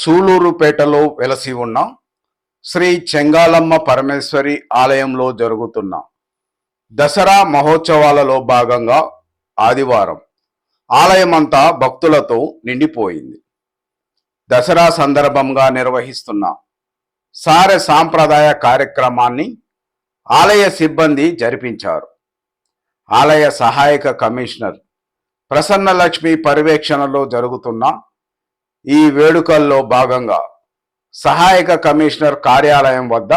సూలూరుపేటలో వెలసి ఉన్న శ్రీ చెంగాలమ్మ పరమేశ్వరి ఆలయంలో జరుగుతున్న దసరా మహోత్సవాలలో భాగంగా ఆదివారం ఆలయమంతా భక్తులతో నిండిపోయింది. దసరా సందర్భంగా నిర్వహిస్తున్న సార సాంప్రదాయ కార్యక్రమాన్ని ఆలయ సిబ్బంది జరిపించారు. ఆలయ సహాయక కమిషనర్ ప్రసన్నలక్ష్మి పర్యవేక్షణలో జరుగుతున్న ఈ వేడుకల్లో భాగంగా సహాయక కమిషనర్ కార్యాలయం వద్ద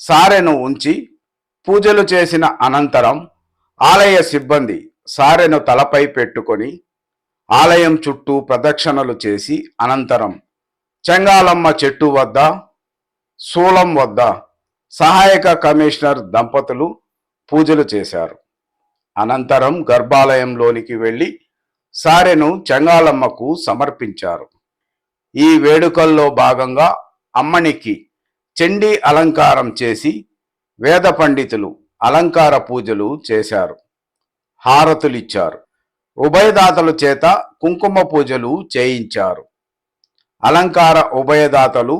సారెను ఉంచి పూజలు చేసిన అనంతరం ఆలయ సిబ్బంది సారెను తలపై పెట్టుకొని ఆలయం చుట్టూ ప్రదక్షిణలు చేసి అనంతరం చెంగాలమ్మ చెట్టు వద్ద సూలం వద్ద సహాయక కమిషనర్ దంపతులు పూజలు చేశారు. అనంతరం గర్భాలయంలోనికి వెళ్ళి సారెను చెంగాలమ్మకు సమర్పించారు. ఈ వేడుకల్లో భాగంగా అమ్మనికి చెండి అలంకారం చేసి వేద పండితులు అలంకార పూజలు చేశారు. హారతులిచ్చారు. ఉభయదాతల చేత కుంకుమ పూజలు చేయించారు. అలంకార ఉభయదాతలు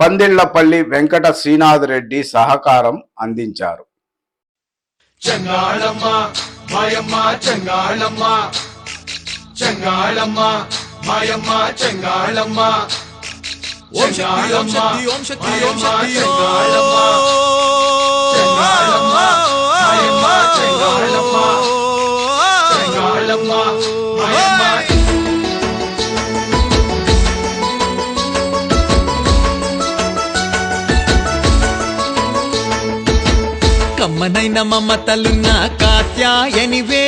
పందిళ్ళపల్లి వెంకట శ్రీనాథ్ రెడ్డి సహకారం అందించారు. చెంగాళమ్మ మాయమ్మ చెంగాళమ్మ చెంగాళమ్మ మాయమ్మ చెంగాళమ్మ. ఓం శక్తి ఓం శక్తి ఓం శక్తి ఓం శక్తి చెంగాళమ్మ. చెంగాళమ్మ మాయమ్మ చెంగాళమ్మ. చెంగాళమ్మ మాయమ్మ. కమ్మనైన మమతలున్న కాత్యాయనివే.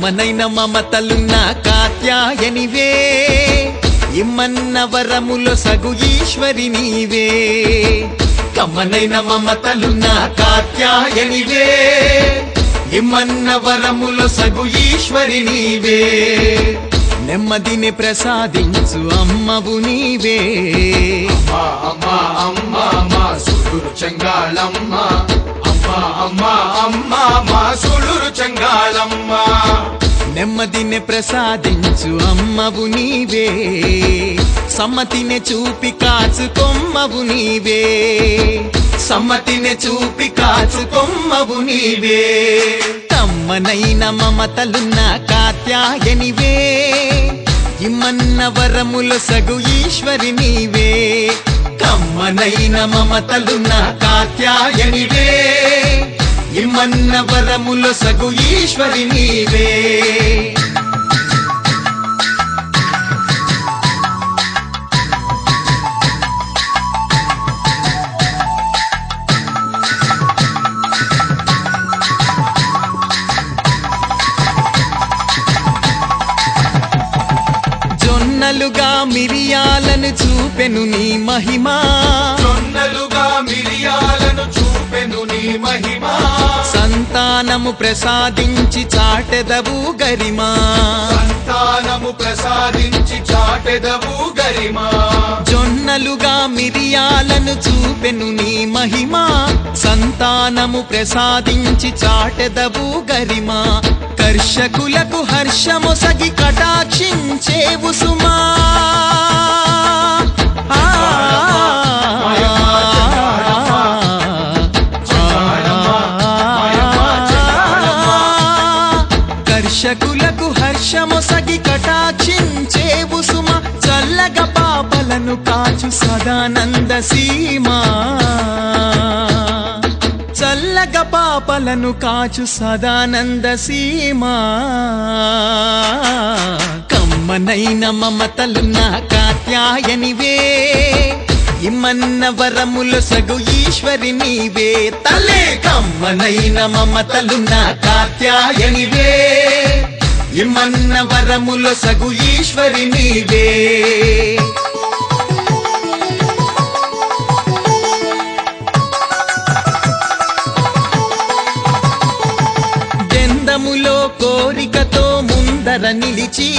కమ్మనైన మమతలున్న కాత్యాయనివే ఇమ్మన్న వరములో సగు ఈశ్వరి నీవే. కమ్మనైన మమతలున్న కాత్యాయనివే ఇమ్మన్న వరములో సగు ఈశ్వరి నీవే. నెమ్మదిని ప్రసాదించు అమ్మవు నీవే. అమ్మా అమ్మా అమ్మా మా సుగురు చెంగాళమ్మ. అమ్మ అమ్మ మా సుడురు చెంగాళమ్మ నెమ్మదిని ప్రసాదించు అమ్మవు నీవే. సమ్మతిని చూపి కాచు కొమ్మవు నీవే. సమ్మతిని చూపి కాచు కొమ్మవు నీవే. తమ్మనైన మమతలున్న కాత్యాయనివే. ఇమ్మన్న వరముల సగు ఈశ్వరి నీవే. కమ్మనైన మమతలున్న కాత్యాయనివే. ఇమ్మన్న వరముల సగు ఈశ్వరి నీవే. జొన్నలుగా మిరియాలను చూపెను నీ మహిమా. జొన్నలుగా మిరియాలను చూపెను నీ మహిమ. సంతానము ప్రసాదించి చాటెదవు గరిమా. సంతానము ప్రసాదించి చాటెదవు గరిమా. జొన్నలుగా మిరియాలను చూపెను నీ మహిమా. సంతానము ప్రసాదించి చాటెదవు గరిమా. కర్షకులకు హర్షమొసగి కటాక్షించేవు సుమా కర్షకులకు హర్షమొసగి కటాక్షించేవు సుమ చల్లగ పాపలను కాచు సదానంద సీమా. చల్లగ పాపలను కాచు సదానంద సీమా. కమ్మనైన మమతలున్న కాత్యాయనివే. ఇమ్మన్న వరములు సగు ఈశ్వరి నీవే. తలే కమ్మనైన మమతలు నా కాత్యాయనివే. ఇమ్మన్న వరముల సగు ఈశ్వరి నీవే. దెందములో కోరికతో ముందర నిలిచి.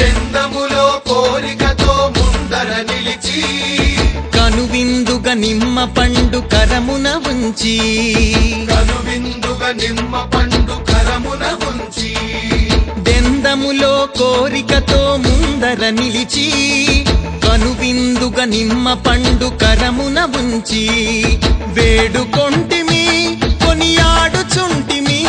చందములో కనువిందుగ నిమ్మ పండు కరమున ఉంచి. కనువిందుగా నిమ్మ పండు కరమున ఉంచి. దెందములో కోరికతో ముందర నిలిచి కనువిందుగ నిమ్మ పండు కరమున ఉంచి. వేడుకొంటిమి కొనియాడుచుంటిమి.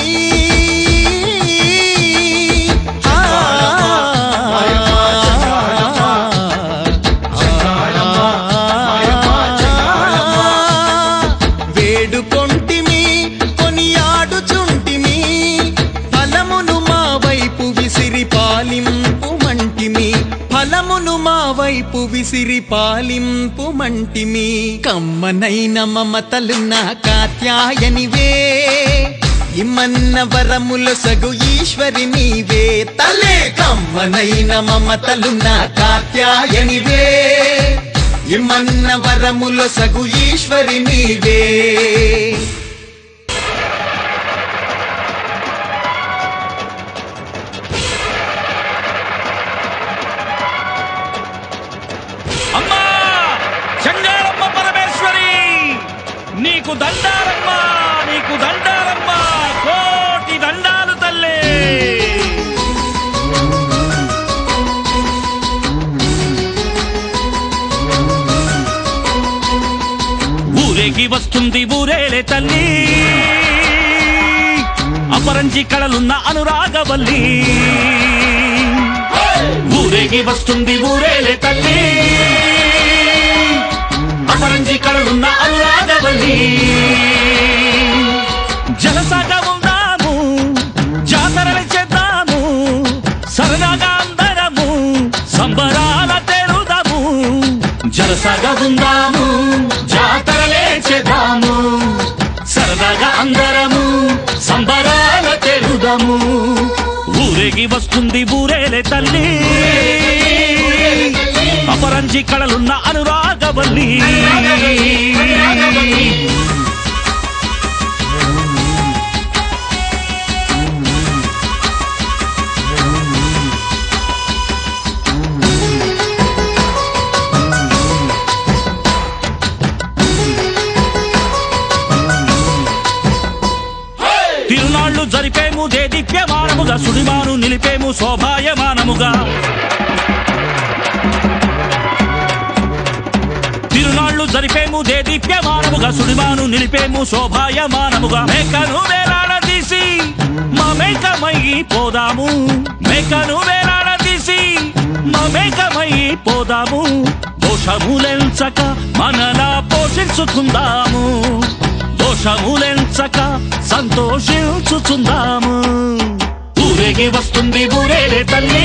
విసిరి పాలింపు మంటిమి కమ్మనైన మమతలున్న కాత్యాయనివే. ఇమ్మన్న వరముల సగు ఈశ్వరి నీవే. తలే కమ్మనైన మమతలున్న కాత్యాయనివే. ఇమ్మన్న వరముల సగు ఈశ్వరి నీవే. వస్తుంది ఊరేలే తల్లి. అపరంజి కళలున్న అనురాగవల్లి. ఊరేగి వస్తుంది ఊరేలే తల్లి. అపరంజి కళలున్న అనురాగవల్లి. జలసాగా ఉందాము జాతరలు చేద్దాము సరదాగా అందరము సంబరాల తెరుదాము. జలసాగా ఉందాము. తెరుదాము ఊరేగి వస్తుంది ఊరేలే తల్లి. అపరంజి కళలున్న అనురాగవల్లి. దేదీప్యమానముగా సుడిమాను నిలిపేము శోభాయమానముగా. తిరునాళ్ళు జరిపేము దేదీప్యమానముగా సుడిమాను నిలిపేము శోభాయమానముగా. మేకను వేలాడదీసి మా మేకమై పోదాము. మేకను వేలాడదీసి మా మేకమై పోదాము. దోషములెంచక మనలా పోషించుకుందాము దోషములెంచక సంతోషించుచుందాము. వస్తుంది ఊరేలే తల్లి.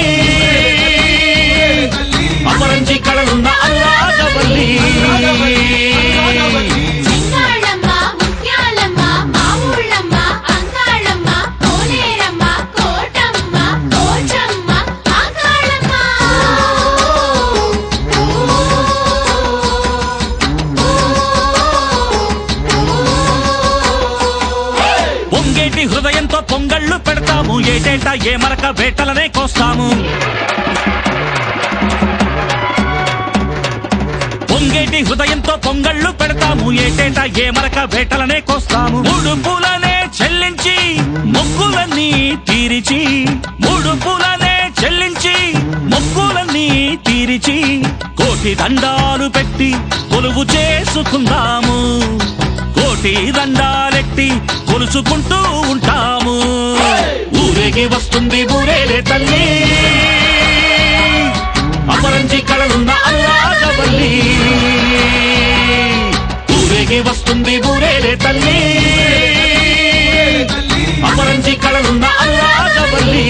ఏటేటా ఏ మరక వేటలనే కోస్తాము. పొంగేటి హృదయంతో పొంగళ్ళు పెడతాము. ఏటేటా ఏ మరక వేటలనే కోస్తాము. మూడు పూలనే చెల్లించి ముగ్గులన్నీ తీరిచి మూడు పూలనే చెల్లించి ముగ్గులన్నీ తీరిచి కోటి దండాలు పెట్టి కొలువు చేసుకుందాము. కోటి దండాలెట్టి కొలుసుకుంటూ ఉంటాము. ఊరేగి వస్తుంది ఊరేలే తల్లి అపరంజి కళలున్న అనురాగవల్లి ఊరేగి వస్తుంది ఊరేలే తల్లి అపరంజి కళలున్న అనురాగవల్లి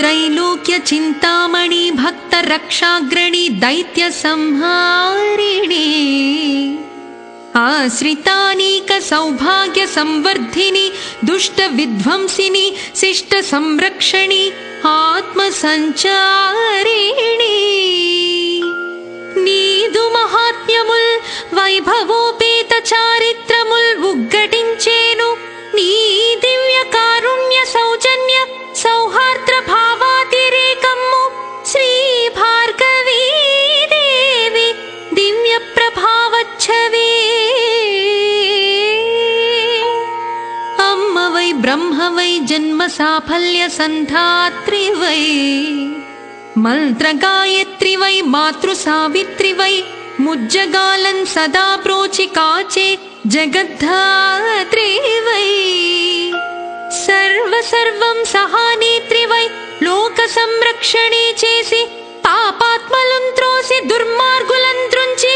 त्रैलोक्य चिन्तामणि भक्त रक्षाग्रणी दैत्य संहारिणे ఆశ్రితానీక సౌభాగ్య సంవర్ధిని దుష్ట విధ్వంసిని శిష్ట సంరక్షణి ఆత్మ సంచారిణి నీదు మహాత్మ్యముల్ వైభవోపేత చారిత్రముల్ ఉగ్గటించే సాఫల్య సంధాత్రి వై మంత్రగాయత్రి వై మాతృ సావిత్రి వై ముజ్జగాలన్ సదా ప్రోచి కాచే జగద్ధాత్రి వై సర్వ సర్వం సహానేత్రి వై లోక సంరక్షణే చేసి పాపాత్మలం త్రోసి దుర్మార్గులం త్రుంచి